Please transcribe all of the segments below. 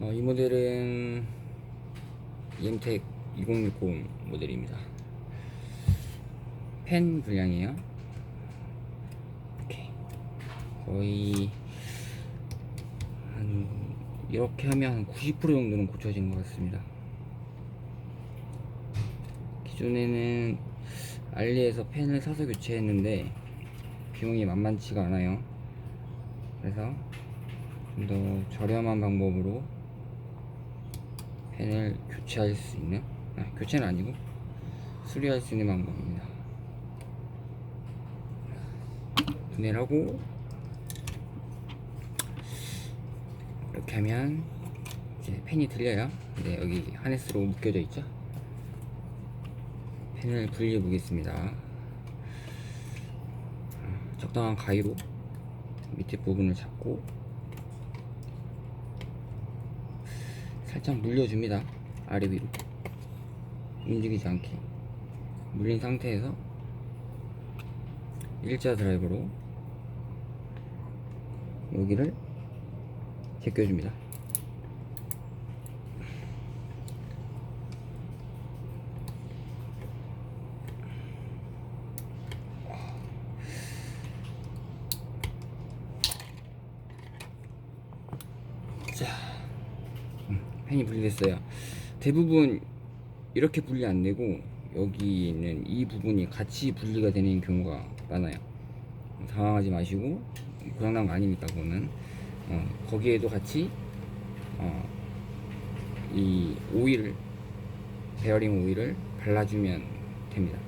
어, 이 모델은 EMTEC 2060 모델입니다. 펜 분량이에요. 이렇게 거의 한 이렇게 하면 한 90% 정도는 고쳐지는 것 같습니다. 기존에는 알리에서 펜을 사서 교체했는데 비용이 만만치가 않아요. 그래서 좀 더 저렴한 방법으로 펜을 교체할 수 있는 아, 교체는 아니고 수리할 수 있는 방법입니다. 분해를 하고 이렇게 하면 이제 펜이 들려요. 근데 여기 하네스로 묶여져 있죠. 펜을 분리해 보겠습니다. 아, 적당한 가위로 밑에 부분을 잡고 살짝 물려줍니다. 아래 위로 움직이지 않게 물린 상태에서 일자 드라이버로 여기를 제껴줍니다. 자, 음, 펜이 분리됐어요. 대부분 이렇게 분리 안 되고 여기 있는 이 부분이 같이 분리가 되는 경우가 많아요. 당황하지 마시고 고장난 거 아니니까 그거는 어, 거기에도 같이 어, 이 오일을 베어링 오일을 발라주면 됩니다.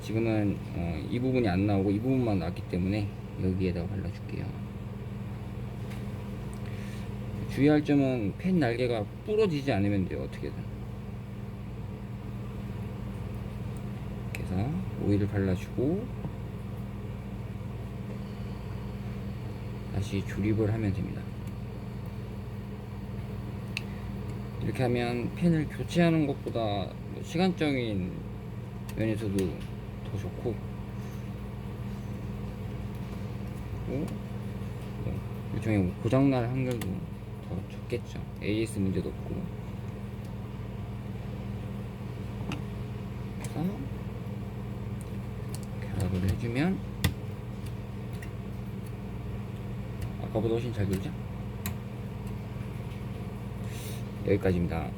지금은 어, 이 부분이 안 나오고 이 부분만 나왔기 때문에 여기에다가 발라줄게요. 주의할 점은 펜 날개가 부러지지 않으면 돼요 어떻게든. 이렇게 해서 오일을 발라주고 다시 조립을 하면 됩니다. 이렇게 하면 펜을 교체하는 것보다 뭐 시간적인 면에서도 더 좋고. 뭐 일종의 뭐 고장날 확률도 더 적겠죠. AS 문제도 없고. 그래서 결합을 해주면 아까보다 훨씬 잘 돌죠? 여기까지입니다.